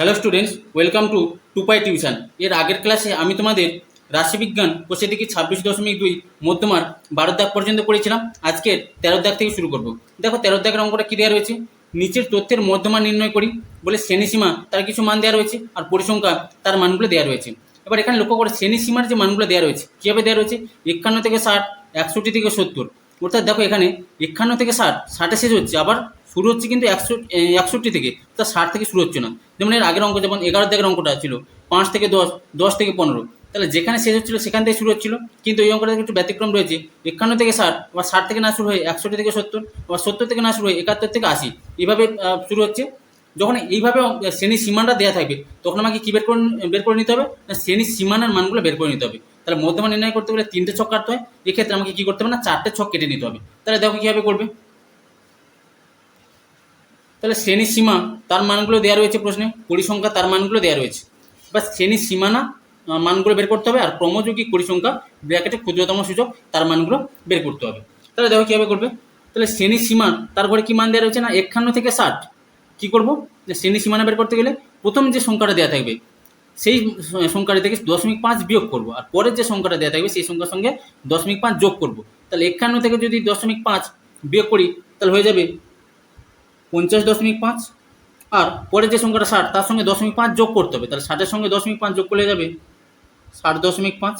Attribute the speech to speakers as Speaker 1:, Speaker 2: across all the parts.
Speaker 1: Hello students welcome to Tupai tuition এর আগের ক্লাসে আমি তোমাদের রাশিবিজ্ঞান কোষে থেকে ছাব্বিশ দশমিক দুই মধ্যমার বারো দাগ পর্যন্ত পড়েছিলাম আজকের তেরো দাগ থেকে শুরু করব। দেখো তেরো দাগের অঙ্কটা কী দেওয়া রয়েছে? নিচের তথ্যের মধ্যমা নির্ণয় করি, বলে শ্রেণীসীমা তার কিছু মান দেওয়া রয়েছে আর পরিসংখ্যা তার মানগুলো দেওয়া রয়েছে। এবার এখানে লক্ষ্য করে, শ্রেণীসীমার যে মানগুলো দেওয়া রয়েছে, কীভাবে দেওয়া রয়েছে? একান্ন থেকে ষাট, একষট্টি থেকে সত্তর। অর্থাৎ দেখো এখানে একান্ন থেকে ষাট, ষাটে শেষ হচ্ছে, আবার শুরু হচ্ছে কিন্তু একশো একষট্টি থেকে, তা ষাট থেকে শুরু হচ্ছে না। যেমন এর আগের অঙ্ক, যেমন এগারো থেকে অঙ্কটা ছিল, পাঁচ থেকে দশ দশ থেকে পনেরো, তাহলে যেখানে শেষ হচ্ছিল সেখান থেকে শুরু হচ্ছিল। কিন্তু এই অঙ্কটা একটু ব্যতিক্রম রয়েছে, একান্ন থেকে ষাট, আবার ষাট থেকে না শুরু হয়ে একষট্টি থেকে সত্তর, আবার সত্তর থেকে না শুরু হয়ে একাত্তর থেকে আশি, এইভাবে শুরু হচ্ছে। যখন এইভাবে শ্রেণির সীমানটা দেওয়া থাকবে, তখন আমাকে কী বের করে বের করে নিতে হবে? না শ্রেণির সীমানার মানগুলো বের করে নিতে হবে। তাহলে মধ্যমা নির্ণয় করতে গেলে তিনটে ছক কাটতে হয়, এক্ষেত্রে আমাকে কী করতে হবে না, চারটে ছক কেটে নিতে হবে। তাহলে দেখো কীভাবে করবে? তাহলে শ্রেণির সীমা তার মানগুলো দেওয়া রয়েছে প্রশ্নে, পরিসংখ্যা তার মানগুলো দেওয়া রয়েছে। বা শ্রেণির সীমানা মানগুলো বের করতে হবে, আর ক্রমযোগী পরিসংখ্যা ব্র্যাকেটে ক্ষুদ্রতম সূচক তার মানগুলো বের করতে হবে। তাহলে দেখো কীভাবে করবে? তাহলে শ্রেণির সীমা তার ঘরে কী মান দেওয়া রয়েছে না একান্ন থেকে ষাট। কী করব? যে শ্রেণির সীমানা বের করতে গেলে প্রথম যে সংখ্যাটা দেওয়া থাকবে, সেই সংখ্যাটা থেকে দশমিক পাঁচ বিয়োগ করব, আর পরের যে সংখ্যাটা দেওয়া থাকবে, সেই সংখ্যার সঙ্গে দশমিক পাঁচ যোগ করব। তাহলে একান্ন থেকে যদি দশমিক পাঁচ বিয়োগ করি, তাহলে হয়ে যাবে পঞ্চাশ দশমিক পাঁচ। আর পরের যে সংখ্যাটা ষাট, তার সঙ্গে দশমিক পাঁচ যোগ করতে হবে। তাহলে ষাটের সঙ্গে দশমিক পাঁচ যোগ করলে যাবে ষাট দশমিক পাঁচ।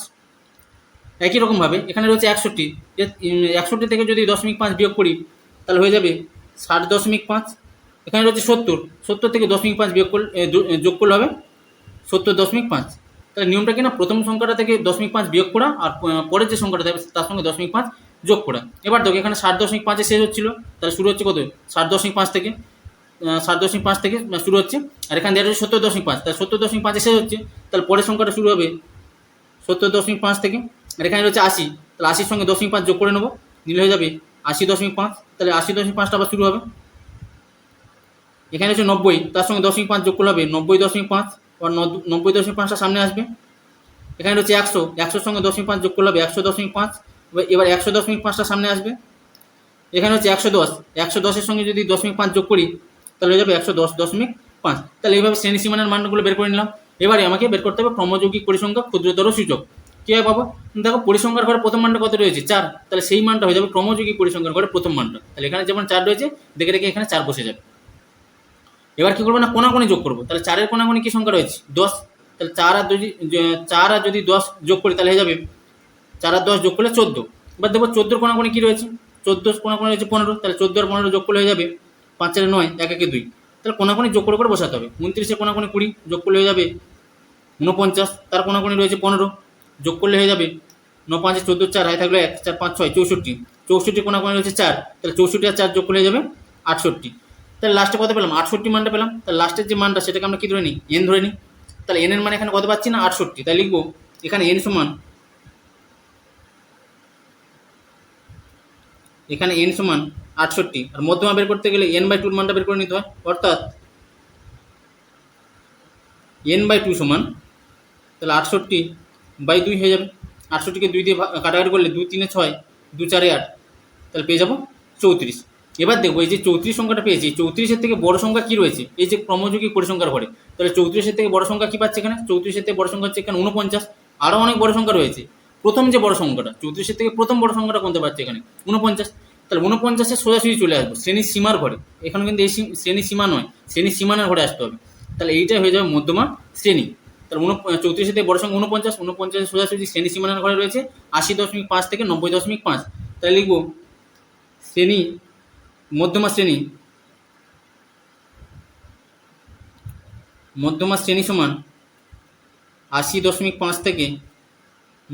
Speaker 1: একই রকমভাবে এখানে রয়েছে একষট্টি। একষট্টি থেকে যদি দশমিক পাঁচ বিয়োগ করি, তাহলে হয়ে যাবে ষাট দশমিক পাঁচ। এখানে রয়েছে সত্তর। সত্তর থেকে দশমিক পাঁচ বিয়োগ করলে যোগ করলে হবে সত্তর দশমিক পাঁচ। তাহলে নিয়মটা কি না? প্রথম সংখ্যাটা থেকে দশমিক পাঁচ বিয়োগ করা আর পরের যে সংখ্যাটা থাকবে, তার সঙ্গে দশমিক পাঁচ যোগ করা। এবার দেখো, এখানে ষাট দশমিক পাঁচে শেষ হচ্ছিল, তাহলে শুরু হচ্ছে কত? ষাট দশমিক পাঁচ থেকে ষাট দশমিক পাঁচ থেকে শুরু হচ্ছে। আর এখানে দেওয়া রয়েছে সত্তর দশমিক পাঁচ, তাহলে সত্তর দশমিক পাঁচে শেষ হচ্ছে, তাহলে পরের সংখ্যাটা শুরু হবে সত্তর দশমিক পাঁচ থেকে। আর এখানে রয়েছে আশি, তাহলে আশির সঙ্গে দশমিক পাঁচ যোগ করে নেব, নিলে হয়ে যাবে আশি দশমিক পাঁচ, তাহলে আশি দশমিক পাঁচটা আবার শুরু হবে। এখানে হচ্ছে নব্বই, তার সঙ্গে দশমিক পাঁচ যোগ করলে হবে নব্বই দশমিক পাঁচ নব- নব্বই দশমিক পাঁচটা সামনে আসবে। এখানে রয়েছে একশো, একশোর সঙ্গে দশমিক পাঁচ যোগ করলে হবে একশো দশমিক পাঁচ এবার- একশো দশমিক পাঁচটা সামনে আসবে। এখানে হচ্ছে একশো দশ। একশো দশের সঙ্গে যদি দশমিক পাঁচ যোগ করি, তাহলে হয়ে যাবে একশো দশ দশমিক পাঁচ। তাহলে এইভাবে শ্রেণি সীমানার মানগুলো বের করে নিলাম। এবারে আমাকে বের করতে হবে ক্রমযৌগিক পরিসংখ্যা ক্ষুদ্রতর সূচক। কীভাবে পাবো? দেখো পরিসংখ্যার ঘরে প্রথম মানটা কত রয়েছে? চার। তাহলে সেই মানটা হয়ে যাবে ক্রমযৌগিক পরিসংখ্যার ঘরে প্রথম মানটা। তাহলে এখানে যেমন চার রয়েছে, দেখে দেখে এখানে চার বসে যাবে। এবার কি করব না? কোনাকুনি যোগ করব। তাহলে চারের কোনাকুনি কি সংখ্যা রয়েছে? দশ। তাহলে চার আর যদি চার আর যদি দশ যোগ করি, তাহলে হয়ে যাবে চার আর দশ যোগ করলে চোদ্দ। এবার দেখব চোদ্দোর কোনাকুনি কী রয়েছে? চোদ্দ কোনাকুনি রয়েছে পনেরো, তাহলে চোদ্দ আর পনেরো যোগ করলে হয়ে যাবে পাঁচ চারে নয়, এক একে দুই। তাহলে কোনাকুনি যোগ করে করে বসাতে হবে। উনত্রিশে কোনাকুনি কুড়ি যোগ করলে হয়ে যাবে ঊনপঞ্চাশ, তার কোনাকুনি রয়েছে পনেরো, যোগ করলে হয়ে যাবে ন পাঁচে চোদ্দ চার, হাই থাকলে এক, চার, পাঁচ, ছয়, চৌষট্টি। চৌষট্টি কোনাকুনি রয়েছে চার, তাহলে চৌষট্টি আর চার যোগ করলে হয়ে যাবে আটষট্টি। তাহলে লাস্টে কত পেলাম? আটষট্টি মানটা পেলাম। তাহলে লাস্টের যে মানটা, সেটাকে আমরা কী ধরে নিই? এন ধরে নিই। তাহলে এনের মানে এখানে কত পাচ্ছি না? আটষট্টি। তাই লিখব, এখানে এন সমান এখানে এন সমান আটষট্টি। আর মধ্যমা বের করতে গেলে এন বাই টুর মানটা বের করে নিতে হয়। অর্থাৎ এন বাই টু সমান, তাহলে আটষট্টি বাই দুই হয়ে যাবে আটষট্টিকে দুই দিয়ে কাটাকাটি করলে দুই তিনে ছয় দু চারে আট। তাহলে পেয়ে যাব চৌত্রিশ। এবার দেখব এই যে চৌত্রিশ সংখ্যাটা পেয়েছি চৌত্রিশের থেকে বড় সংখ্যা কী রয়েছে? এই যে ক্রমযোগী পরিসংখ্যার ঘরে তাহলে চৌত্রিশের থেকে বড় সংখ্যা কি পাচ্ছে এখানে? চৌত্রিশের থেকে বড় সংখ্যা হচ্ছে এখানে উনপঞ্চাশ আরও অনেক বড় সংখ্যা রয়েছে। প্রথম যে বড় সংখ্যাটা, চৌত্রিশের থেকে প্রথম বড় সংখ্যাটা কোনতে পারছে এখানে? উনপঞ্চাশ তাহলে উনপঞ্চাশে সোজাসুজি চলে আসব, শ্রেণির সীমার ঘরে। এখানে কিন্তু এই শ্রেণি সীমা নয় শ্রেণি সীমানার ঘরে আসতে হবে। তাহলে এইটাই হয়ে যাবে মধ্যমা শ্রেণি। তাহলে উন চৌত্রিশের থেকে বড় সংখ্যা উনপঞ্চাশ উনপঞ্চাশে সোজাসুজি শ্রেণি সীমানার ঘরে রয়েছে, আশি দশমিক পাঁচ থেকে নব্বই দশমিক পাঁচ। তাহলে লিখব শ্রেণি, মধ্যমা শ্রেণি মধ্যমা শ্রেণি সমান আশি দশমিক পাঁচ থেকে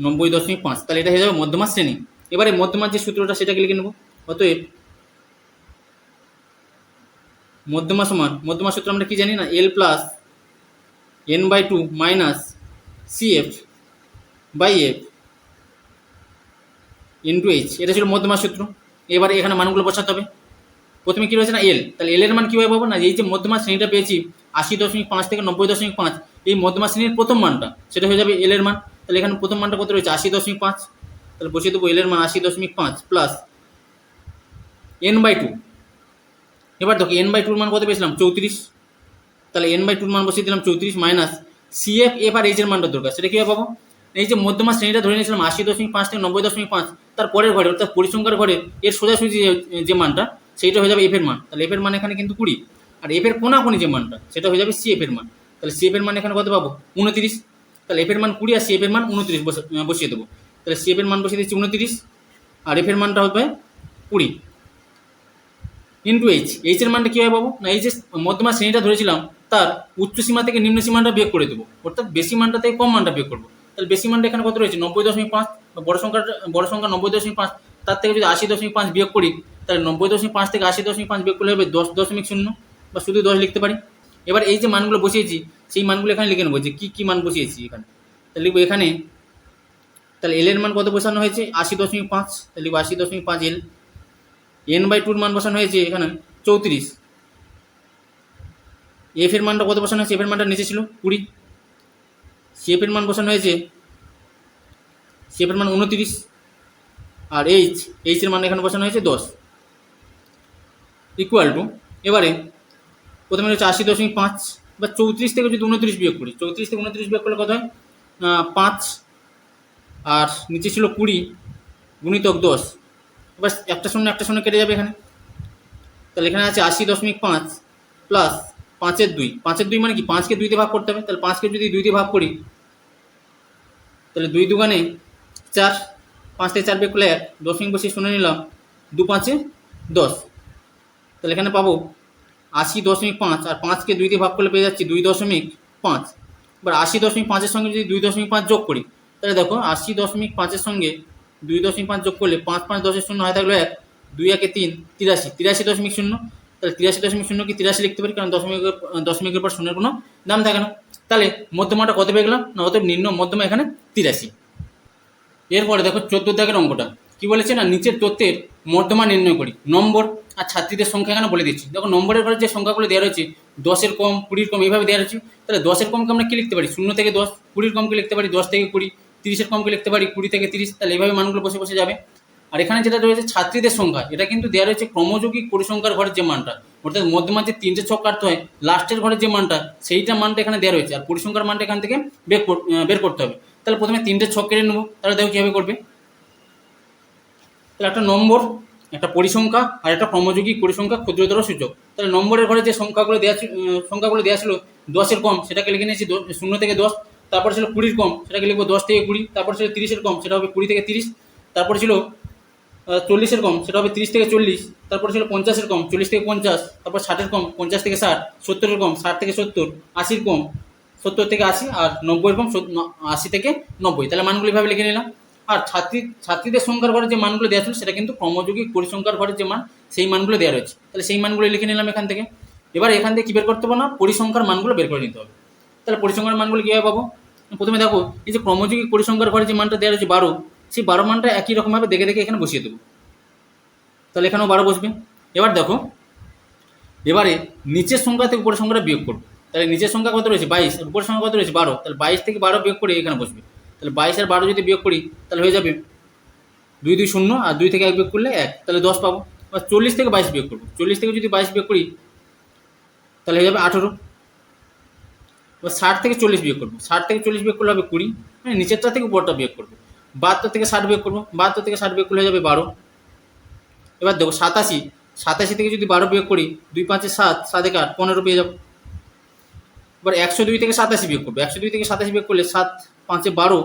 Speaker 1: নব্বই দশমিক পাঁচ, তাহলে এটা হয়ে যাবে মধ্যমা শ্রেণি। এবারে মধ্যমার যে সূত্রটা সেটাকে লিখে নেব? অতএব মধ্যমা সমান মধ্যমা সূত্র আমরা কি জানি না? L plus N by two minus C F by F into H এটা ছিল মধ্যমা সূত্র। এবারে এখানে মানগুলো বসাতে হবে। প্রথমে কী রয়েছে না? এল তাহলে এল এর মান কীভাবে পাবো না? এই যে মধ্যমা শ্রেণীটা পেয়েছি, আশি দশমিক পাঁচ থেকে নব্বই দশমিক পাঁচ, এই মধ্যমা শ্রেণির প্রথম মানটা, সেটা হয়ে যাবে এল এর মান। তাহলে এখানে প্রথম মানটা কত রয়েছে? আশি দশমিক পাঁচ। তাহলে বসিয়ে দেবো এল এর মান আশি দশমিক পাঁচ প্লাস এন বাই টু এবার দেখো এন বাই টুর মান কত পেয়েছিলাম? চৌত্রিশ। তাহলে এন বাই টুর মান বসিয়ে দিলাম চৌত্রিশ মাইনাস সিএফ এফ এফ আর এইচ এর মানটা দরকার। সেটা কীভাবে পাবো? এই যে মধ্যমা শ্রেণীটা ধরে নিয়েছিলাম, আশি দশমিক পাঁচ থেকে নব্বই দশমিক পাঁচ, তার পরের ঘরে, অর্থাৎ পরিসংখ্যার ঘরে, এর সোজাসুজি যে- মানটা, সেইটা হয়ে যাবে এফ এর মান। তাহলে এফ এর মান এখানে কিন্তু কুড়ি। আর এফ এর কোনাকুনি যে মানটা, সেটা হয়ে যাবে সি এফ এর মান। তাহলে সি এফ এর মান এখানে কত পাবো? উনত্রিশ। তাহলে এফ এর মান কুড়ি আর সি এফ এর মান উনত্রিশ বসিয়ে দেবো। তাহলে সি এফ এর মান বসিয়ে দিচ্ছি উনত্রিশ, আর এফ এর মানটা হবে কুড়ি। ইন্টু এইচ এইচ এর মানটা কীভাবে পাবো? না, এই যে মধ্যমা শ্রেণীটা ধরেছিলাম, তার উচ্চ সীমা থেকে নিম্ন সীমাটা বিয়োগ করে দেবো। অর্থাৎ বেশি মানটা থেকে কম মানটা বিয়োগ করব। তাহলে বেশি মানটা এখানে কত রয়েছে? নব্বই দশমিক পাঁচ বড় সংখ্যাটা বড় সংখ্যা নব্বই দশমিক পাঁচ, তার থেকে যদি আশি দশমিক পাঁচ বিয়োগ করি, তাহলে নব্বই দশমিক পাঁচ থেকে আশি দশমিক পাঁচ বিয়োগ করলে হবে দশ দশমিক শূন্য, বা শুধু দশ লিখতে পারি। এবার এই যে মানগুলো বসিয়েছি সেই মানগুলো এখানে লিখে নেব যে কী কী মান বসিয়েছি এখানে। তাহলে লিখব এখানে, তাহলে এল এর মান কত বসানো হয়েছে? আশি দশমিক পাঁচ। তাহলে লিখব আশি দশমিক পাঁচ এল এন বাই টুর মান বসানো হয়েছে এখানে চৌত্রিশ। এফ এর মানটা কত বসানো হয়েছে? এফ এর মানটা নিচে ছিল কুড়ি। সিএফ এর মান বসানো হয়েছে সিএফ এর মান উনত্রিশ। আর এইচ এইচ এর মান এখানে বসানো হয়েছে দশ। ইকুয়াল টু এবারে প্রথমে হচ্ছে আশি দশমিক পাঁচ। বা চৌত্রিশ থেকে যদি উনত্রিশ বিয়োগ করি, চৌত্রিশ থেকে উনত্রিশ বিয়োগ করলে কত হয়? পাঁচ। আর নিচে ছিল কুড়ি গুণিতক দশ। এবার একটা শূন্য একটা শূন্য কেটে যাবে এখানে। তাহলে এখানে আছে আশি দশমিক পাঁচ প্লাস পাঁচের দুই। পাঁচের দুই মানে কি? পাঁচকে দুইতে ভাগ করতে হবে। তাহলে পাঁচকে যদি দুইতে ভাগ করি, তাহলে দুই দুগানে চার পাঁচ থেকে চার বের করলে এক। দশমিক বসে শুনে নিলাম, দু পাঁচে দশ। তাহলে এখানে পাবো আশি দশমিক পাঁচ আর পাঁচকে দুই দিয়ে ভাগ করলে পেয়ে যাচ্ছি দুই দশমিক পাঁচ। এবার আশি দশমিক পাঁচের সঙ্গে যদি দুই দশমিক পাঁচ যোগ করি, তাহলে দেখো আশি দশমিক পাঁচের সঙ্গে দুই দশমিক পাঁচ যোগ করলে পাঁচ পাঁচ দশের শূন্য হয় থাকল এক, দুই একে তিন, তিরাশি। তিরাশি দশমিক শূন্য, তাহলে তিরাশি দশমিক শূন্য কি তিরাশি লিখতে পারি? কারণ দশমিকের দশমিকের পর শূন্যের কোনো দাম থাকে না। তাহলে মধ্যমাটা কত পেয়ে গেলাম? না, অতএব নিম্ন মধ্যমা এখানে তিরাশি। এরপরে দেখো চোদ্দ দাগের অঙ্কটা। কি বলেছে না? নিচের তথ্যের মধ্যমা নির্ণয় করি। নম্বর আর ছাত্রীদের সংখ্যা এখানে বলে দিচ্ছি। দেখো নম্বরের ঘরে যে সংখ্যাগুলো দেওয়া রয়েছে, দশের কম, কুড়ির কম, এইভাবে দেওয়া রয়েছে। তাহলে দশের কমকে আমরা কি লিখতে পারি? শূন্য থেকে দশ, কুড়ির কমকে লিখতে পারি দশ থেকে কুড়ি, তিরিশের কমকে লিখতে পারি কুড়ি থেকে তিরিশ, তাহলে এইভাবে মানগুলো বসে বসে যাবে। আর এখানে যেটা রয়েছে ছাত্রীদের সংখ্যা, এটা কিন্তু দেওয়া রয়েছে ক্রমযৌগিক পরিসংখ্যার ঘরের যে মানটা, অর্থাৎ মধ্যমা যে তিনটে ছক কাটতে হয় লাস্টের ঘরের যে মানটা, সেইটা মানটা এখানে দেওয়া রয়েছে। আর পরিসংখ্যার মানটা এখান থেকে বের বের করতে হবে। তাহলে প্রথমে তিনটে ছক কেটে নেব, তাহলে দেখো কীভাবে করবে। তাহলে একটা নম্বর, একটা পরিসংখ্যা আর একটা ক্রমযৌগিক পরিসংখ্যা ক্ষুদ্রতর সূচক। তাহলে নম্বরের ঘরে যে সংখ্যাগুলো দেওয়া সংখ্যাগুলো দেওয়া ছিল, দশের কম, সেটাকে লিখে নিয়েছি শূন্য থেকে দশ, তারপর ছিল কুড়ির কম, সেটাকে লিখব দশ থেকে কুড়ি, তারপর ছিল তিরিশের কম, সেটা হবে কুড়ি থেকে তিরিশ, তারপর ছিল চল্লিশের কম, সেটা হবে তিরিশ থেকে চল্লিশ, তারপর ছিল পঞ্চাশের কম, চল্লিশ থেকে পঞ্চাশ, তারপর ষাটের কম, পঞ্চাশ থেকে ষাট, সত্তরের কম, ষাট থেকে সত্তর, আশির কম, সত্তর থেকে আশি আর নব্বইয়ের কম আশি থেকে নব্বই। তাহলে মানগুলো এভাবে লিখে নিলাম। আর ছাত্রী, ছাত্রীদের সংখ্যার ঘরে যে মানগুলো দেওয়া ছিল সেটা কিন্তু ক্রমযৌগিক পরিসংখ্যার ঘরের যে মান, সেই মানগুলো দেওয়া রয়েছে। তাহলে সেই মানগুলো লিখে নিলাম এখান থেকে। এবার এখান থেকে কী বের করতে হবে না? পরিসংখ্যার মানগুলো বের করে নিতে হবে। তাহলে পরিসংখ্যার মানগুলো কীভাবে পাবো? প্রথমে দেখো, এই যে ক্রমযৌগিক পরিসংখ্যার ঘরে যে মানটা দেওয়া রয়েছে বারো, সেই বারো মানটা একই রকমভাবে দেখে দেখে এখানে বসিয়ে দেবো। তাহলে এখানেও বারো বসবে। এবার দেখো, এবারে নিচের সংখ্যা থেকে উপরের সংখ্যাটা বিয়োগ করব। তাহলে নিচের সংখ্যা কত রয়েছে? বাইশ। উপরের সংখ্যা কত রয়েছে? বারো। তাহলে বাইশ থেকে বারো বিয়োগ করে এখানে বসবে। তাহলে বাইশ আর বারো যদি বিয়োগ করি, তাহলে হয়ে যাবে দুই দুই শূন্য আর দুই থেকে এক বিয়োগ করলে এক, তাহলে দশ পাবো। বা চল্লিশ থেকে বাইশ বিয়োগ করব। চল্লিশ থেকে যদি বাইশ বিয়োগ করি, তাহলে হয়ে যাবে আঠেরো। এবার ষাট থেকে চল্লিশ বিয়োগ করব। ষাট থেকে চল্লিশ বিয়োগ করলে হবে কুড়ি মানে নিচেরটা থেকে উপরটা বিয়োগ করব। বাহাত্তর থেকে ষাট বিয়োগ করব। বাহাত্তর থেকে ষাট বিয়োগ করলে হয়ে যাবে বারো। এবার দেখো সাতাশি সাতাশি থেকে যদি বারো বিয়োগ করি, দুই পাঁচে সাত সাত একে আট, পনেরো পেয়ে যাব। এবার একশো দুই থেকে সাতাশি বিয়োগ করব। একশো দুই থেকে সাতাশি বিয়োগ করলে সাত পাঁচে বারো,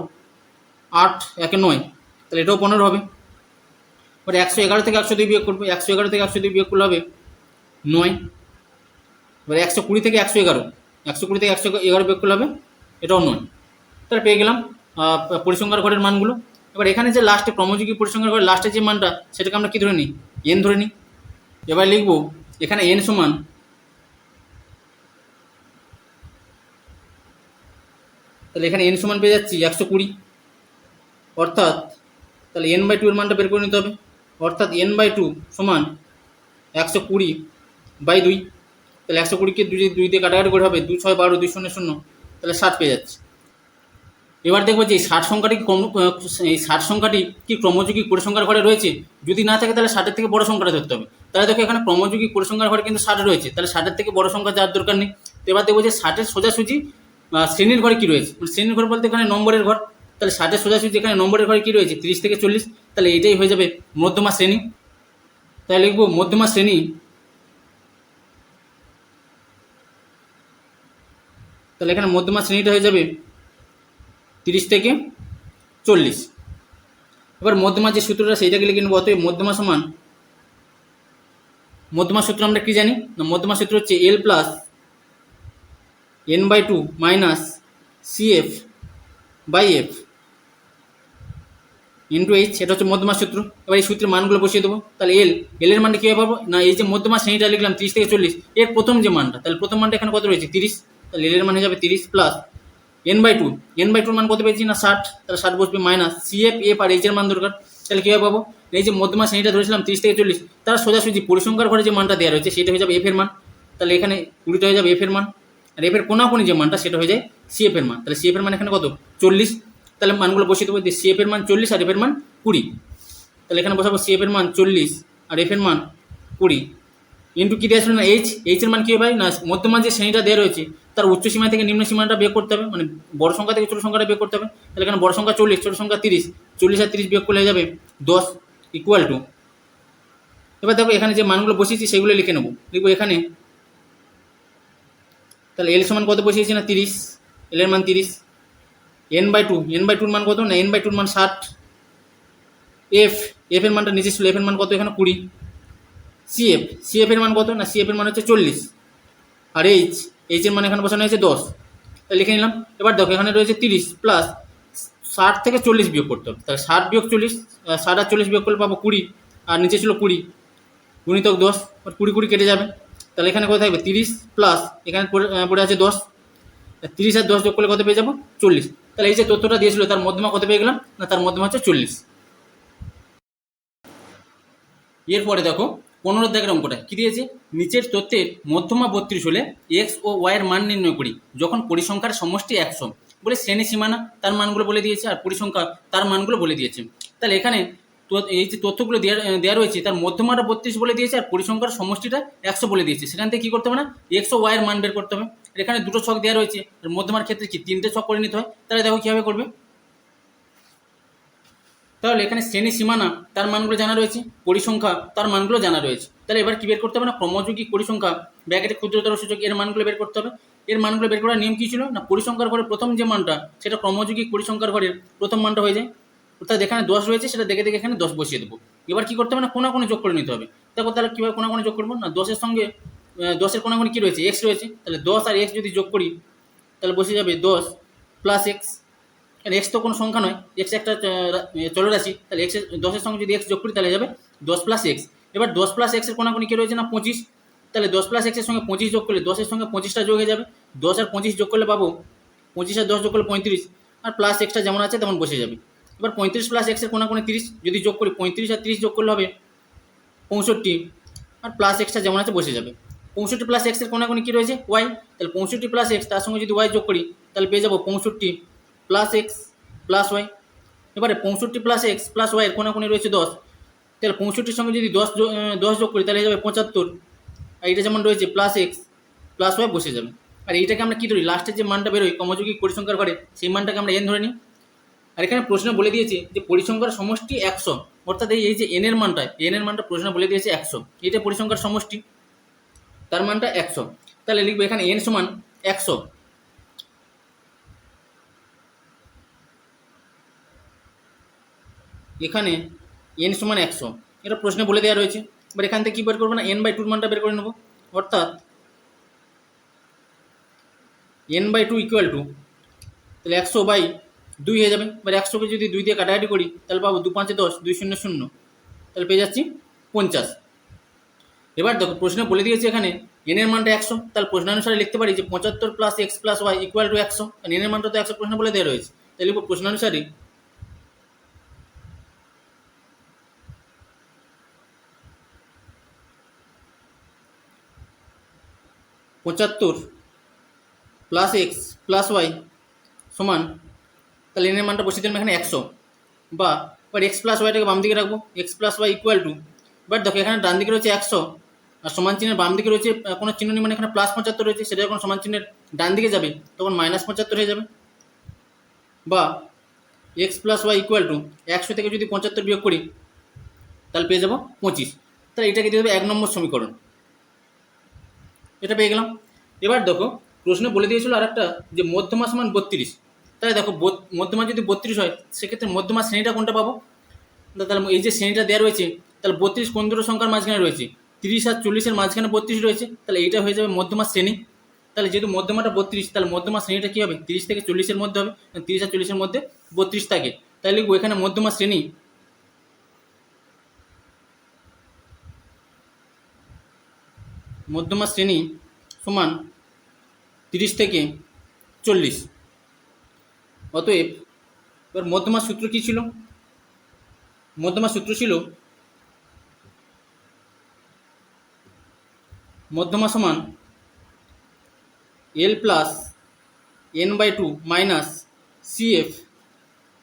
Speaker 1: আট, একে নয়, তাহলে এটাও পনেরো হবে। এবার একশো এগারো থেকে একশো দুই বিয়োগ করব, একশো এগারো থেকে একশো দুই বিয়োগ করলে হবে নয়। এবার একশো কুড়ি থেকে একশো এগারো, একশো কুড়ি থেকে একশো এগারো বিয়োগ করলে হবে এটাও নয়। তাহলে পেয়ে গেলাম পরিসংখ্যার ঘরের মানগুলো। এবার এখানে যে লাস্টে ক্রমযোগী পরিসংখ্যার ঘরের লাস্টে যে মানটা, সেটাকে আমরা কী ধরে নিই? এন ধরে নিই। এবার লিখব, এখানে এন সমান তাহলে এখানে এন সমান পেয়ে যাচ্ছি একশো কুড়ি। অর্থাৎ তাহলে এন বাই টু এর মানটা বের করে নিতে হবে। অর্থাৎ এন বাই টু সমান একশো কুড়ি বাই দুই। তাহলে একশো কুড়িকে দুই দুই দিয়ে কাটাকাটি করে হবে দুই ছয় বারো দুই শূন্য শূন্য। তাহলে ষাট পেয়ে যাচ্ছে। এবার দেখব যে এই ষাট সংখ্যাটি ক্রম এই ষাট সংখ্যাটি কি ক্রমযুগী পরিসংখ্যার ঘরে রয়েছে? যদি না থাকে তাহলে ষাটের থেকে বড় সংখ্যাটা ধরতে হবে। তাহলে দেখো এখানে ক্রমযুগী পরিসংখ্যার ঘরে কিন্তু ষাট রয়েছে। তাহলে ষাটের থেকে বড় সংখ্যা যাওয়ার দরকার নেই। এবার দেখব যে ষাটের সোজাসুজি শ্রেণির ঘরে কী রয়েছে? মানে শ্রেণির ঘর বলতে এখানে নম্বরের ঘর, তাহলে ষাটের সোজাসুজি এখানে নম্বরের ঘরে কী রয়েছে? তিরিশ থেকে চল্লিশ, তাহলে এটাই হয়ে যাবে মধ্যমা শ্রেণি। তাহলে লিখব মধ্যমা শ্রেণি। তাহলে এখানে মধ্যমা শ্রেণীটা হয়ে যাবে তিরিশ থেকে চল্লিশ। এবার মধ্যমা যে সূত্রটা সেইটাকে লিখে নেব, অতএব মধ্যমা সমান, মধ্যমা সূত্র আমরা কি জানি? না, মধ্যমা সূত্র হচ্ছে L plus N by two minus C F by F into H এটা হচ্ছে মধ্যমা সূত্র। এবার এই সূত্রের মানগুলো বসিয়ে দেবো। তাহলে এল এল এর মানটা কীভাবে পাবো? না, এই যে মধ্যমা শ্রেণীটা লিখলাম, তিরিশ থেকে চল্লিশ, এর প্রথম যে মানটা, তাহলে প্রথম মানটা এখানে কত রয়েছে? তিরিশ। তাহলে এল এর মান যাবে তিরিশ plus N by two N by টুর মান কত পেয়েছি? না, ষাট। তাহলে ষাট বসবে মাইনাস সি এফ আর এইচ এর মান দরকার। তাহলে কীভাবে পাবো? এই যে মধ্যমা শ্রেণীটা ধরেছিলাম, তিরিশ থেকে চল্লিশ, তার সোজাসুজি পরিসংখ্যার ঘরে যে মানটা দেওয়া রয়েছে, সেটা হয়ে যাবে এফ এর মান। তাহলে এখানে কুড়িটা হয়ে যাবে এফ এর মান। আর এফ এর কোনাকুনি যে মানটা, সেটা হয়ে যায় সি এফ এর মান। তাহলে সি এফ এর মান এখানে কত? চল্লিশ। তাহলে মানগুলো বসিয়ে দেবো যে সি এফ এর মান চল্লিশ আর এফ এর মান কুড়ি। তাহলে এখানে বসাবো সি এফ এর মান চল্লিশ আর এফ এর মান কুড়ি। ইন্টু কী দেওয়া না এইচ এইচ এর মান কী হবে না, মধ্যমান যে শ্রেণীটা দেওয়া রয়েছে, তার উচ্চ সীমা থেকে নিম্ন সীমাটা বের করতে হবে। মানে বড় সংখ্যা থেকে ছোট সংখ্যাটা বের করতে হবে। তাহলে এখানে বড় সংখ্যা চল্লিশ, ছোট সংখ্যা তিরিশ। চল্লিশ আর তিরিশ বিয়োগ করলে যাবে দশ ইকুয়াল টু এবার দেখো এখানে যে মানগুলো বসিয়েছি, সেগুলো লিখে নেব। লিখব এখানে তাহলে এল সমান কত বসিয়েছি না তিরিশ? এল এর মান তিরিশ। N by two N by টুর মান কত? না এন বাই টুর মান ষাট। এফ এফ এর মানটা নিচে ছিল এফ এর মান কত? এখানে কুড়ি। সি এফ সি এফ এর মান কত? না সি এফ এর মান হচ্ছে চল্লিশ। আর এইচ এইচ এর মান এখানে বসানো হয়েছে দশ। তাহলে লিখে নিলাম। এবার দেখো, এখানে রয়েছে তিরিশ প্লাস ষাট থেকে চল্লিশ বিয়োগ করতে হবে। তাহলে ষাট বিয়োগ চল্লিশ ষাট আর চল্লিশ বিয়োগ করলে পাবো কুড়ি। আর নিচে ছিল কুড়ি। গুণিতক দশ আর কুড়ি কুড়ি কেটে যাবে। তাহলে এখানে কত থাকবে? তিরিশ প্লাস এখানে পড়ে আছে দশ। তিরিশ আর দশ যোগ করলে কত পেয়ে যাব? চল্লিশ। তাহলে এই যে তথ্যটা দিয়েছিল, তার মধ্যমা কত পেয়ে গেলাম? না, তার মধ্যমা হচ্ছে চল্লিশ। এরপরে দেখো, পনেরো দাগের অঙ্কটা কী দিয়েছে? নিচের তথ্যের মধ্যমা বত্রিশ হলে এক্স ও ওয়াইয়ের মান নির্ণয় করি। যখন পরিসংখ্যার সমষ্টি একশো, বলে শ্রেণি সীমানা তার মানগুলো বলে দিয়েছে, আর পরিসংখ্যা তার মানগুলো বলে দিয়েছে। তাহলে এখানে এই যে তথ্যগুলো দেওয়া দেওয়া রয়েছে, তার মধ্যমাটা বত্রিশ বলে দিয়েছে আর পরিসংখ্যার সমষ্টিটা একশো বলে দিয়েছে। সেখান থেকে কী করতে হবে না? এক্স ও ওয়াইয়ের মান বের করতে হবে। এখানে দুটো ছক দেওয়া রয়েছে। আর মধ্যমার ক্ষেত্রে কি? তিনটে ছক করে নিতে হয়। তাহলে দেখো কীভাবে করবে? তাহলে এখানে শ্রেণি সীমানা, তার মানগুলো জানা রয়েছে। পরিসংখ্যা, তার মানগুলো জানা রয়েছে। তাহলে এবার কি বের করতে হবে না? ক্রমযোগী পরিসংখ্যা, ব্র্যাকেটে ক্ষুদ্রতর সূচক, এর মানগুলো বের করতে হবে। এর মানগুলো বের করার নিয়ম কী ছিল? না, পরিসংখ্যার ঘরে প্রথম যে মানটা, সেটা ক্রমযোগী পরিসংখ্যার ঘরের প্রথম মানটা হয়ে যায়। অর্থাৎ এখানে দশ রয়েছে সেটা দেখে দেখে এখানে দশ বসিয়ে দেবো। এবার কি করতে হবে না, কোনো কোনো যোগ করে নিতে হবে। দেখো তাহলে কীভাবে কোনো কোনো যোগ করব না? দশের সঙ্গে দশের কোনো কোনো কী রয়েছে? এক্স রয়েছে। তাহলে দশ আর এক্স যদি যোগ করি, তাহলে বসে যাবে দশ প্লাস এক্স কারণ এক্স তো কোনো সংখ্যা নয়। এক্স একটা চলরাশি তাহলে এক্স দশের সঙ্গে যদি এক্স যোগ করি, তাহলে যাবে দশ প্লাস এক্স এবার দশ প্লাস এক্সের কোনাকুনি কী রয়েছে না? পঁচিশ। তাহলে দশ প্লাস এক্সের সঙ্গে পঁচিশ যোগ করলে দশের সঙ্গে পঁচিশটা যোগ হয়ে যাবে। দশ আর পঁচিশ যোগ করলে পাবো পঁচিশ আর দশ যোগ করলে পঁয়ত্রিশ। আর প্লাস এক্সটা যেমন আছে, তেমন বসে যাবে। এবার পঁয়ত্রিশ প্লাস এক্সের কোনাকুনি তিরিশ, যদি যোগ করি পঁয়ত্রিশ আর তিরিশ যোগ করলে হবে পঁয়ষট্টি, আর প্লাস এক্সটা যেমন আছে বসে যাবে। পঁয়ষট্টি প্লাস এক্সের কোনাকুনি কী রয়েছে? ওয়াই তাহলে পঁয়ষট্টি প্লাস এক্স তার সঙ্গে যদি ওয়াই যোগ করি, তাহলে পেয়ে যাব পঁয়ষট্টি প্লাস এক্স প্লাস ওয়াই এবারে পঁয়ষট্টি প্লাস এক্স প্লাস ওয়াইয়ের কোনাকুনি রয়েছে দশ, তাহলে পঁয়ষট্টির সঙ্গে যদি দশ দশ যোগ করি, তাহলে হয়ে যাবে পঁচাত্তর। আর এটা যেমন রয়েছে প্লাস এক্স প্লাস ওয়াই বসে যাবে। আর এইটাকে আমরা কী ধরি? লাস্টের যে মানটা বেরোয়, কমযোগী পরিসংখ্যার ঘরে, সেই মানটাকে আমরা এন ধরে নিই। আর এখানে প্রশ্ন বলে দিয়েছে যে পরিসংখ্যার সমষ্টি একশো, অর্থাৎ এই যে এন এর মানটা এন এর মানটা প্রশ্ন বলে দিয়েছে একশো। এটা পরিসংখ্যার সমষ্টি, তার মানটা একশো। তাহলে লিখব এখানে এন সমান একশো। এখানে এন সমান একশো। এটা প্রশ্নে বলে দেওয়া রয়েছে। এবার এখান থেকে কী বের করব না? এন বাই টুর মানটা বের করে নেব। অর্থাৎ N by two equal to. তাহলে একশো বাই দুই হয়ে যাবে। এবার একশোকে যদি দুই দিয়ে কাটাকাটি করি, তাহলে পাবো দু পাঁচে দশ, দুই শূন্য শূন্য। তাহলে পেয়ে যাচ্ছি পঞ্চাশ। এবার দেখো, প্রশ্নে বলে দিয়েছি এখানে এন এর মানটা একশো। তাহলে প্রশ্নানুসারে লিখতে পারি যে পঁচাত্তর plus X plus Y equal to একশো। এন এর মানটা তো একশো প্রশ্ন বলে দেওয়া রয়েছে। তাহলে লিখব প্রশ্নানুসারে, পঁচাত্তর প্লাস এক্স প্লাস ওয়াই সমান তাহলে এনের মানটা বসিয়ে দিলাম এখানে একশো। বা, এবার এক্স প্লাস ওয়াইটাকে বাম দিকে রাখব। X plus Y equal to এবার দেখো এখানে ডান দিকে রয়েছে একশো, আর সমান চিহ্নের বাম দিকে রয়েছে কোনো চিহ্ন নেই মানে এখানে প্লাস পঁচাত্তর রয়েছে, সেটা যখন সমান চিহ্নের ডান দিকে যাবে, তখন মাইনাস পঁচাত্তর হয়ে যাবে। বা X plus Y equal to একশো থেকে যদি পঁচাত্তর বিয়োগ করি, তাহলে পেয়ে যাব পঁচিশ। তাহলে এটাকে দিয়ে দেবে এক নম্বর সমীকরণ। এটা পেয়ে গেলাম। এবার দেখো, প্রশ্নে বলে দিয়েছিল আর একটা যে মধ্যমা সমান বত্রিশ। তাহলে দেখো মধ্যমা যদি বত্রিশ হয়, সেক্ষেত্রে মধ্যমা শ্রেণীটা কোনটা পাবো? তাহলে এই যে শ্রেণীটা দেওয়া রয়েছে, তাহলে বত্রিশ কোন দুটো সংখ্যার মাঝখানে রয়েছে, তিরিশ আর চল্লিশের মাঝখানে বত্রিশ রয়েছে, তাহলে এইটা হয়ে যাবে মধ্যমা শ্রেণি। তাহলে যেহেতু মধ্যমাটা বত্রিশ, তাহলে মধ্যমা শ্রেণীটা কী হবে? তিরিশ থেকে চল্লিশের মধ্যে হবে তিরিশ আর চল্লিশের মধ্যে বত্রিশ থাকে। তাহলে লিখব এখানে মধ্যমা শ্রেণি। মধ্যমা শ্রেণি সমান তিরিশ থেকে চল্লিশ। অতএব এবার মধ্যমা সূত্র কী ছিল? মধ্যমা সূত্র ছিল মধ্যমা সমান L plus N by two minus C F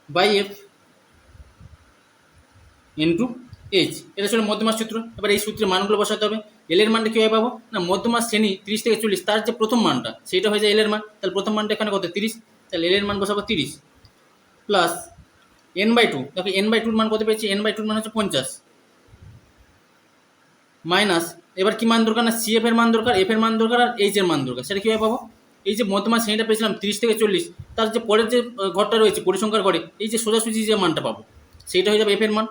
Speaker 1: by F into H এটা ছিল মধ্যমার সূত্র। এবার এই সূত্রে মানগুলো বসাতে হবে। এল এর মানটা কীভাবে পাবো? না মধ্যমার শ্রেণি তিরিশ থেকে চল্লিশ, তার যে প্রথম মানটা, সেইটা হয়ে যায় এল এর মান। তাহলে প্রথম মানটা এখানে কত? তিরিশ। তাহলে এল এর মান বসাবো তিরিশ প্লাস এন বাই টু দেখো এন বাই টুর মান কত পেয়েছি? এন বাই টুর মান হচ্ছে পঞ্চাশ। মাইনাস এবার কি মান দরকার? না সি এর মান দরকার এফ এর মান দরকার আর এইচ এর মান দরকার। সেটা কীভাবে পাবো? এই যে মধ্যমা শ্রেণীটা পেয়েছিলাম তিরিশ থেকে চল্লিশ, তার যে পরের যে ঘরটা রয়েছে, পরিসংখ্যার ঘরে, এই যে সোজাসুজি যে মানটা পাবো, সেইটা হয়ে যাবে এফ এর মান।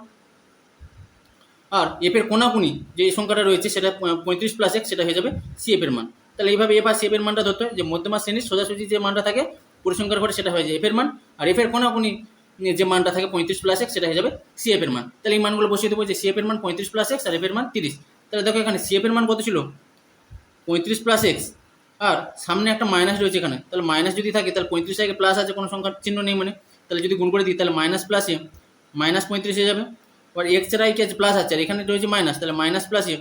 Speaker 1: আর এফ এর কোনাকুনি যে সংখ্যাটা রয়েছে, সেটা পঁয়ত্রিশ প্লাস এক সেটা হয়ে যাবে সি এফ এর মান। তাহলে এইভাবে এফ আর সি এফ এর মানটা ধরতে হয়। যে মধ্যমা শ্রেণির সোজাসুজি যে মানটা থাকে পরিসংখ্যার ঘরে সেটা হয়ে যায় এফ এর মান। আর এফ এর কোনাকুনি যে মানটা থাকে পঁয়ত্রিশ প্লাস এক সেটা হয়ে যাবে সি এফ এর মান। তাহলে এই মানগুলো বসিয়ে দেবো যে সি এফ এর মান পঁয়ত্রিশ প্লাস এক্স আর এফ এর মান তিরিশ। তাহলে দেখো এখানে সি এফ এর মান কত ছিল? পঁয়ত্রিশ প্লাস এক্স আর সামনে একটা মাইনাস রয়েছে এখানে। তাহলে মাইনাস যদি থাকে, তাহলে পঁয়ত্রিশ আগে প্লাস আছে, কোনো সংখ্যার চিহ্ন নেই মানে। তাহলে যদি গুণ করে দিই, তাহলে মাইনাস প্লাসে মাইনাস পঁয়ত্রিশ হয়ে যাবে। এবার এক্সের আছে প্লাস আছে। আর এখানে রয়েছে মাইনাস তাহলে মাইনাস প্লাসে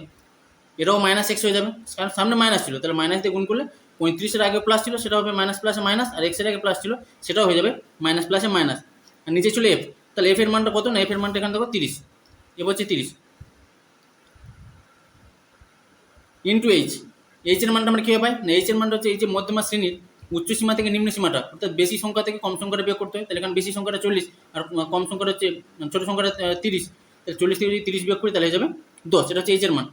Speaker 1: এটাও মাইনাস এক্স হয়ে যাবে। কারণ সামনে মাইনাস ছিল। তাহলে মাইনাস দিয়ে গুণ করলে পঁয়ত্রিশের আগে প্লাস ছিল সেটা হবে মাইনাস প্লাসে মাইনাস আর এক্সের আগে প্লাস ছিল, সেটাও হয়ে যাবে মাইনাস প্লাসে মাইনাস আর নিচে ছিল এফ তাহলে এফ এর মানটা কত? না এফ এর মানটা এখানে দেখো তিরিশ। এ হচ্ছে তিরিশ। ইন্টু এইচ এইচ এর মানটা আমরা কীভাবে পাই? না এইচ এর মানটা হচ্ছে এই যে মধ্যমা শ্রেণির উচ্চ সীমা থেকে নিম্ন সীমাটা, অর্থাৎ বেশি সংখ্যা থেকে কম সংখ্যাটা বিয়োগ করতে হয়, তাহলে এখানে বেশি সংখ্যাটা চল্লিশ, আর কম সংখ্যাটা হচ্ছে, ছোটো সংখ্যাটা তিরিশ। তাহলে চল্লিশ থেকে যদি তিরিশ বিয়োগ করি, তাহলে হয়ে যাবে দশ। এটা হচ্ছে এইচ এর মান।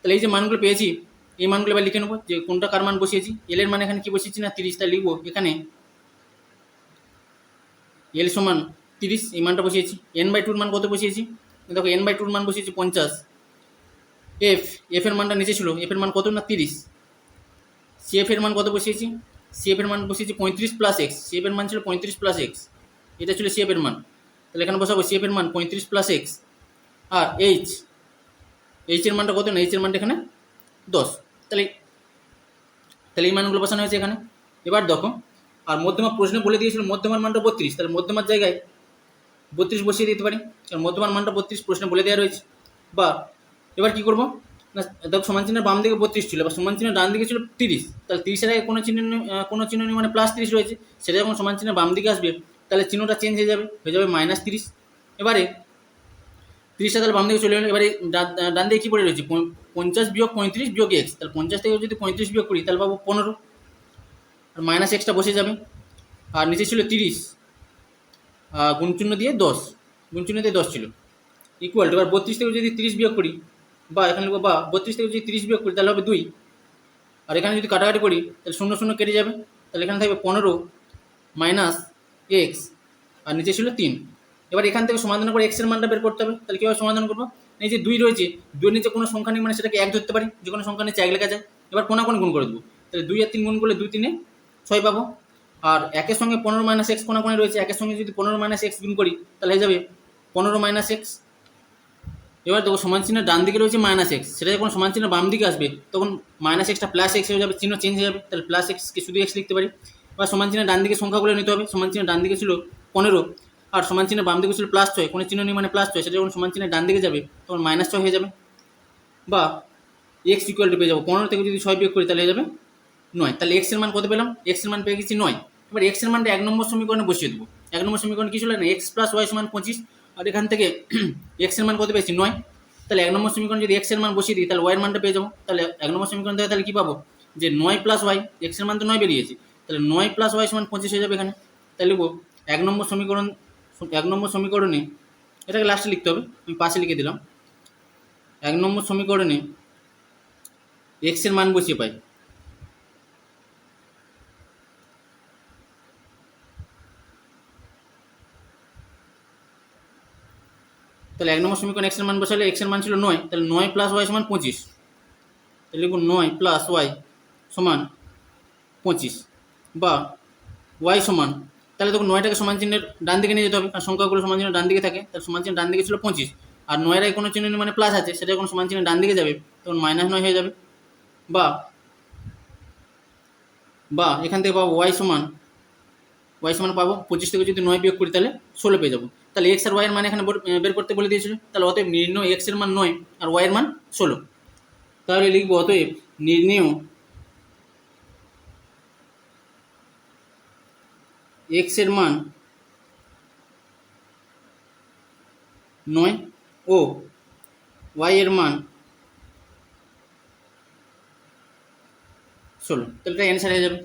Speaker 1: তাহলে এই যে মানগুলো পেয়েছি এই মানগুলো এবার লিখে নেব যে কোনটা কার মান বসিয়েছি এল এর মান এখানে কি বসিয়েছি না তিরিশটা লিখব? এখানে এল সমান তিরিশ, এই মানটা বসিয়েছি। এন বাই টুর মান কত বসিয়েছি? দেখো এন বাই টুর মান বসিয়েছি পঞ্চাশ। এফ এফ এর মানটা নিচে ছিল এফ এর মান কত না তিরিশ? সি এফ এর মান কত বসিয়েছি? সি এফ এর মান বসিয়েছি পঁয়ত্রিশ প্লাস এক্স সি এফ এর মান ছিল পঁয়ত্রিশ প্লাস এক্স এটা ছিল সি এফ এর মান। তাহলে এখানে বসাবো সি এফ এর মান পঁয়ত্রিশ প্লাস এক্স আর এইচ এইচ এর মানটা কত না? এইচ এর মানটা এখানে দশ। তাহলে তাহলে এই মানগুলো বসানো হয়েছে এখানে। এবার দেখো, আর মধ্যমা প্রশ্নে বলে দিয়েছিল, মধ্যমার মানটা বত্রিশ। তাহলে মধ্যমার জায়গায় বত্রিশ বসিয়ে দিতে পারি। কারণ মধ্যমার মানটা বত্রিশ প্রশ্নে বলে দেওয়া রয়েছে। বা, এবার কি করব? না, দেখো, সমান চিহ্নের বাম দিকে বত্রিশ ছিল, বা সমান চিহ্নের ডান দিকে ছিল তিরিশ। তাহলে তিরিশের আগে কোনো চিহ্ন কোনো চিহ্ন নেই মানে প্লাস তিরিশ রয়েছে। সেটা যখন সমান চিহ্নের বাম দিকে আসবে, তাহলে চিহ্নটা চেঞ্জ হয়ে যাবে হয়ে যাবে মাইনাস তিরিশ। এবারে, তিরিশটা তাহলে বাম দিকে চলে এবারে ডান- দিকে কী পড়ে রয়েছে? পঞ্চাশ বিয়োগ পঁয়ত্রিশ বিয়োগ এক্স তাহলে পঞ্চাশ থেকে যদি পঁয়ত্রিশ বিয়োগ করি, তাহলে পাবো পনেরো। আর মাইনাস এক্সটা বসে যাবে। আর নিচে ছিল তিরিশ। গুণচিহ্ন দিয়ে দশ। গুণচিহ্ন দিয়ে দশ ছিল। ইকুয়াল টু এবার বত্রিশ থেকে যদি তিরিশ বিয়োগ করি, বা এখানে লিখব বা, বত্রিশ থেকে যদি তিরিশ বিয়োগ করি, তাহলে হবে দুই। আর এখানে যদি কাটাকাটি করি, তাহলে শূন্য শূন্য কেটে যাবে। তাহলে এখানে থাকবে পনেরো মাইনাস এক্স আর নিচে ছিল তিন। এবার এখান থেকে সমাধান করে এক্সের মানটা বের করতে হবে। তাহলে কীভাবে সমাধান করব? এই যে দুই রয়েছে, দুইয়ের নিচে কোনো সংখ্যা নেই মানে সেটাকে এক ধরতে পারি, যে কোনো সংখ্যা নিচে এক লেখা যায়। এবার কোনা কোন গুণ করে দেবো। তাহলে দুই আর তিন গুণ করলে দুই তিনে ছয় পাবো। আর একের সঙ্গে পনেরো মাইনাস এক্স কোনা কোনে রয়েছে, একের সঙ্গে যদি পনেরো মাইনাস এক্স গুণ করি, তাহলে হয়ে যাবে পনেরো মাইনাস এক্স এবার দেখো সমান চিহ্নের ডান দিকে রয়েছে মাইনাস এক্স সেটা যখন সমান চিহ্ন বাম দিকে আসবে, তখন মাইনাস এক্সটা প্লাস এক্স হয়ে যাবে, চিহ্ন চেঞ্জ হয়ে যাবে। তাহলে প্লাস এক্সকে শুধু এক্স লিখতে পারি। এবার সমান চিহ্ন ডান দিকে সংখ্যাগুলো নিতে হবে। সমান চিহ্ন ডান দিকে ছিল পনেরো। আর সমান চিহ্নের বাম দিকে ছিল প্লাস ছয়, কোনো চিহ্ন নেই মানে প্লাস ছয়, সেটা যখন সমান চিহ্নের ডান দিকে যাবে, তখন মাইনাস ছয় হয়ে যাবে। বা এক্স ইকুয়াল টু পেয়ে যাব। পনেরো থেকে যদি ছয় বিয়োগ করি, তাহলে হয়ে যাবে নয়। তাহলে এক্সের মান কত পেলাম? এক্সের মান পেয়ে গেছি নয়। এবার এক্সের মানটা এক নম্বর সমীকরণে বসিয়ে দেবো। এক নম্বর সমীকরণ কি ছিল? না এক্স প্লাস ওয়াই সমান পঁচিশ। আর এখান থেকে এক্সের মান কত পেয়েছি? নয়। তাহলে এক নম্বর সমীকরণ যদি এক্সের মান বসিয়ে দিই, তাহলে ওয়াইয়ের মানটা পেয়ে যাব। তাহলে এক নম্বর সমীকরণ থেকে তাহলে কী পাবো? যে নয় প্লাস ওয়াই এক্সের মান তো নয় বেরিয়েছে। তাহলে নয় প্লাস ওয়াই সমান পঁচিশ হয়ে যাবে এখানে। তাহলে এক নম্বর সমীকরণ এক নম্বর সমীকরণে, এটাকে লাস্টে লিখতে হবে, আমি পাশে লিখে দিলাম। এক নম্বর সমীকরণে এক্সের মান বসিয়ে পাই। তাহলে এক নম্বর সমীকরণ এক্সের মান বসালে এক্সের মান ছিল নয়, তাহলে নয় প্লাস ওয়াই সমান পঁচিশ। তাহলে লিখুন নয় প্লাস ওয়াই সমান পঁচিশ বা ওয়াই সমান তাহলে তখন নয়টাকে সমান চিহ্নের ডান দিকে নিয়ে যেতে হবে, কারণ সংখ্যাগুলো সমান চিহ্ন ডান দিকে থাকে, তাহলে সমান চিহ্ন ডান দিকে ছিল পঁচিশ। আর নয়ের কোনো চিহ্ন মানে প্লাস আছে, সেটা যখন সমান চিহ্ন ডান দিকে যাবে, তখন মাইনাস নয় হয়ে যাবে। বা বা, এখান থেকে পাবো ওয়াই সমান ওয়াই সমান পাবো, পঁচিশ থেকে যদি নয় বিয়োগ করি তাহলে ষোলো পেয়ে যাব। তাহলে এক্স আর ওয়াইয়ের মান এখানে বের করতে বলে দিয়েছিল, তাহলে অতএব নির্ণয় এক্সের মান নয়, আর ওয়াইয়ের মান ষোলো। তাহলে লিখব অতএব নির্ণয় এক্সের মান নয় ও ওয়াই এর মান ষোলো। তাহলে এটা অ্যান্সার হয়ে যাবে।